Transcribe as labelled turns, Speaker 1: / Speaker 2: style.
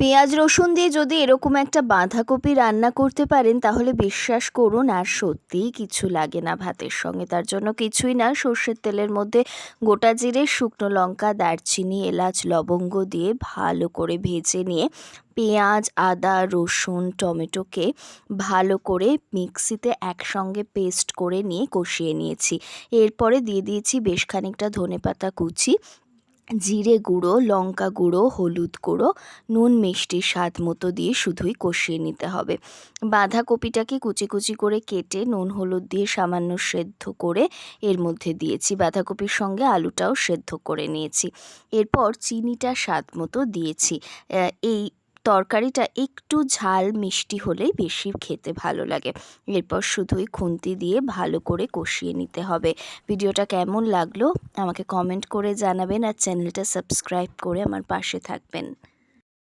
Speaker 1: পেঁয়াজ রসুন দিয়ে যদি এরকম একটা বাঁধাকপি রান্না করতে পারেন, তাহলে বিশ্বাস করুন আর সত্যিই কিছু লাগে না ভাতের সঙ্গে। তার জন্য কিছুই না, সর্ষের তেলের মধ্যে গোটা জিরে, শুকনো লঙ্কা, দারচিনি, এলাচ, লবঙ্গ দিয়ে ভালো করে ভেজে নিয়ে পেঁয়াজ, আদা, রসুন, টমেটোকে ভালো করে মিক্সিতে একসঙ্গে পেস্ট করে নিয়ে কষিয়ে নিয়েছি। এরপরে দিয়ে দিয়েছি বেশ খানিকটা ধনেপাতা কুচি জিরে গুঁড়ো, লঙ্কা গুঁড়ো, হলুদ গুঁড়ো, নুন মিষ্টি স্বাদ মতো দিয়ে শুধুই কষিয়ে নিতে হবে। বাঁধাকপিটাকে কুচি কুচি করে কেটে নুন হলুদ দিয়ে সামান্য সেদ্ধ করে এর মধ্যে দিয়েছি। বাঁধাকপির সঙ্গে আলুটাও সেদ্ধ করে নিয়েছি। এরপর চিনিটা স্বাদ মতো দিয়েছি। এই তরকারিটা একটু ঝাল মিষ্টি হলেই বেশি খেতে ভালো লাগে। এরপর শুধুই খুন্তি দিয়ে ভালো করে কষিয়ে নিতে হবে। ভিডিওটা কেমন লাগল আমাকে কমেন্ট করে জানাবেন আর চ্যানেলটা সাবস্ক্রাইব করে আমার পাশে থাকবেন।